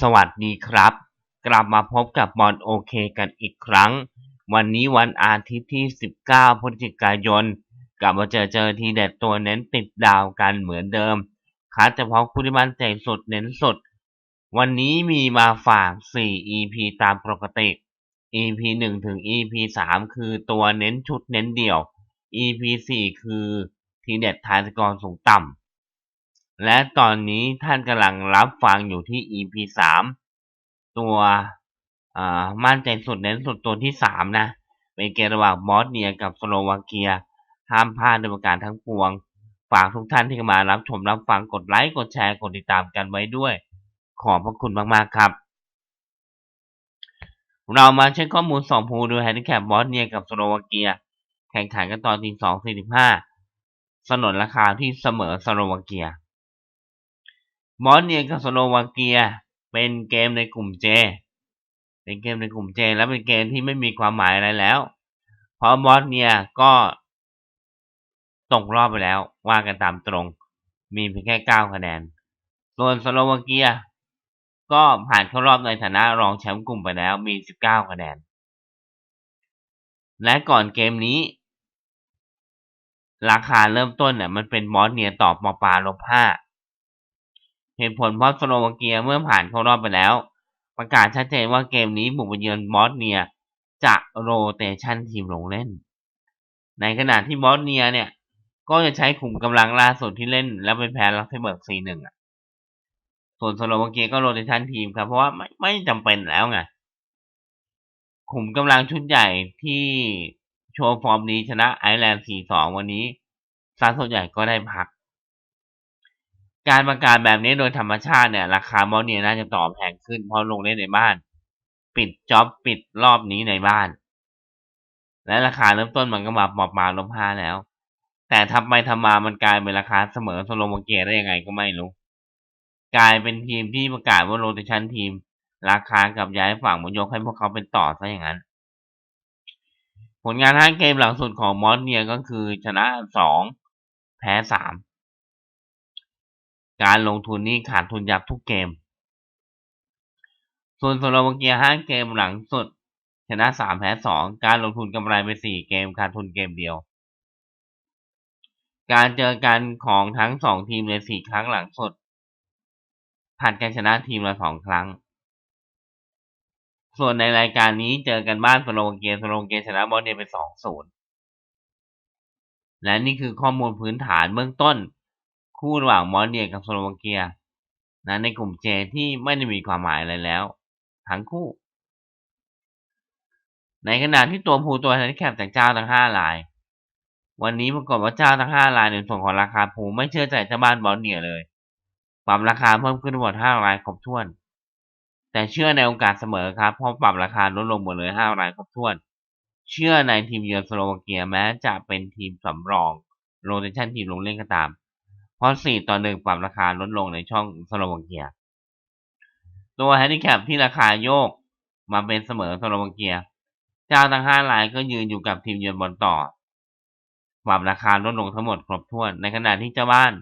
สวัสดีครับ กลับมาพบกับบอลโอเคกันอีกครั้ง วันนี้วันอาทิตย์ที่ 19 พฤศจิกายน กลับมาเจอเจอทีเด็ดตัวเน้นติดดาวกันเหมือนเดิม คัดเฉพาะผู้ที่มั่นใจสดเน้นสด วันนี้มีมาฝาก 4 EP ตามปกติ EP 1 ถึง EP 3 คือตัวเน้นชุดเน้นเดี่ยว EP 4 คือทีเด็ดทายสกอร์สูงต่ำ และตอนนี้ท่านกำลังรับฟังอยู่ที่ EP 3ตัวมั่นใจสุดเน้นสุดตัวที่3นะ เป็นเกมระหว่างบอสเนียกับสโลวาเกีย ห้ามพลาดในประการทั้งปวง ฝากทุกท่านที่มารับชมรับฟังกดไลค์ กดแชร์ กดติดตามกันไว้ด้วย ขอบพระคุณมากๆครับ เรามาเช็คข้อมูลสองภูดูแฮนดิแคปบอสเนียกับสโลวาเกีย แข่งขันกันตอนทีสองสี่สิบห้าสนนราคาที่เสมอสโลวาเกีย บอสเนียกับสโลวาเกีย เป็นเกมในกลุ่มเจเป็นเกมในกลุ่มเจและเป็นเกมที่ไม่มีความหมายอะไรแล้ว เพราะบอสเนียก็ตกรอบไปแล้ว ว่ากันตามตรง มีเพียงแค่เก้าคะแนน ส่วนสโลวาเกีย ก็ผ่านเข้ารอบในฐานะรองแชมป์กลุ่มไปแล้ว มีสิบเก้าคะแนน และก่อนเกมนี้ ราคาเริ่มต้นเนี่ยมันเป็นบอสเนียตอบมปาลบห้า เหตุผลเพราะสโลวาเกียเมื่อผ่านเข้ารอบไปแล้ว ประกาศชัดเจนว่าเกมนี้บุกไปเยือนบอสเนียจะโรเตชันทีมลงเล่น ในขณะที่บอสเนียเนี่ย ก็จะใช้ขุมกำลังล่าสุดที่เล่น แล้วไปแพ้ลักเซเบิร์ก4-1อะ ส่วนสโลวาเกียก็โรเตชันทีมครับ เพราะว่าไม่ไม่จำเป็นแล้วไงขุมกำลังชุดใหญ่ที่โชว์ฟอร์มดีชนะไอร์แลนด์ 4-2 วันนี้ซาส่วนใหญ่ก็ได้พัก การประกาศแบบนี้โดยธรรมชาติเนี่ยราคามอเนียน่าจะต่อแพงขึ้นเพราะลงเล่นในบ้าน ปิดจ็อบปิดรอบนี้ในบ้าน และราคาเริ่มต้นมันก็มาปอบมาลบห้าแล้ว แต่ทำไปทำมามันกลายเป็นราคาเสมอสโลวาเกียได้ยังไงก็ไม่รู้ กลายเป็นทีมที่ประกาศว่าโรเตชันทีม ราคากับย้ายฝั่งมันยกให้พวกเขาเป็นต่อซะอย่างนั้น ผลงานห้าเกมหลังสุดของมอสเนียก็คือชนะสองแพ้สาม การลงทุนนี่ขาดทุนยับทุกเกม ส่วนสโลวาเกียห้าเกมหลังสุด ชนะสามแพ้สองการลงทุนกำไรไปสี่เกมขาดทุนเกมเดียว การเจอกันของทั้งสองทีมในสี่ครั้งหลังสุดผัดกันชนะทีมละสองครั้ง ส่วนในรายการนี้เจอกันบ้านสโลวาเกียสโลวาเกียชนะบอลเนียไปสองศูนย์และนี่คือข้อมูลพื้นฐานเบื้องต้น คู่ระหว่างมอสเนียกับสโลวาเกียนะในกลุ่มเจที่ไม่ได้มีความหมายอะไรแล้ว ทั้งคู่ ในขณะที่ตัวผูตัวแทนแคบจากเจ้าทั้งห้าราย วันนี้ปรากฏว่าเจ้าทั้งห้ารายในส่วนของราคาผูไม่เชื่อใจเจ้าบ้านบอสเนียเลยปรับราคาเพิ่มขึ้นทั้งหมดห้ารายครบถ้วน แต่เชื่อในโอกาสเสมอครับเพราะปรับราคาลดลงหมดเลยห้ารายครบถ้วน เชื่อในทีมเยือนสโลวาเกียแม้จะเป็นทีมสำรองโรเตชันทีมลงเล่นก็ตาม เพราะ 4 ต่อ 1 ปรับราคาลดลงในช่องสโลวาเกีย ตัวแฮนดิแคปที่ราคาโยกมาเป็นเสมอสโลวาเกีย เจ้าทั้ง 5 รายก็ยืนอยู่กับทีมเยือนบอลต่อ ปรับราคาลดลงทั้งหมดครบถ้วน ในขณะที่เจ้าบ้าน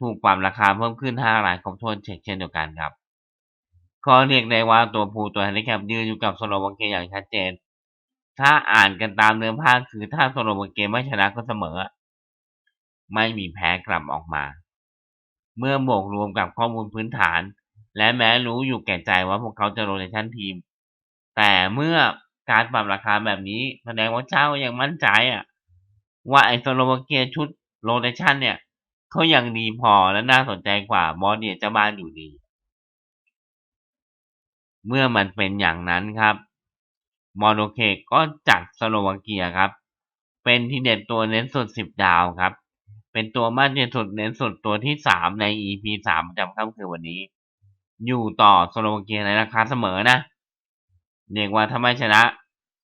ถูกปรับราคาเพิ่มขึ้น 5 รายครบถ้วนเช่นเดียวกันครับข้อเรียกได้ว่าตัวผู้ตัวแฮนดิแคปยืนอยู่กับสโลวาเกียอย่างชัดเจน ถ้าอ่านกันตามเนื้อผ้าคือถ้าสโลวาเกียไม่ชนะก็เสมอ ไม่มีแพ้กลับออกมา เมื่อบวกรวมกับข้อมูลพื้นฐาน และแม้รู้อยู่แก่ใจว่าพวกเขาจะโรเตชันทีม แต่เมื่อการปรับราคาแบบนี้แสดงว่าเจ้ายังมั่นใจอะ ว่าไอโซโลวาเกียชุดโรเตชันเนี่ยเขายังดีพอและน่าสนใจกว่าบอสเนี่ยจะบ้านอยู่ดี เมื่อมันเป็นอย่างนั้นครับมอนโอเคก็จัดสโลวาเกียครับ เป็นที่เด็ดตัวเน้นสุดสิบดาวครับ เป็นตัวมั่นใจสุดเน้นสุดตัวที่สามใน EP สามประจำค่ำคืนวันนี้ อยู่ต่อสโลวาเกียในราคาเสมอนะเรียกว่าถ้าไม่ชนะ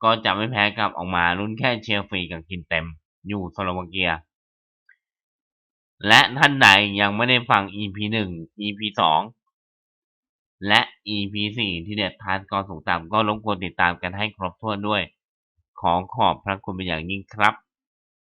ก็จะไม่แพ้กลับออกมาลุ้นแค่เชียร์ฟรีกับกินเต็ม อยู่สโลวาเกีย และท่านใดยังไม่ได้ฟัง EP หนึ่ง EP สองและ EP สี่ที่เด็ดทานกอสูงต่ำก็รบกวนติดตามกันให้ครบถ้วนด้วย ขอขอบพระคุณเป็นอย่างยิ่งครับ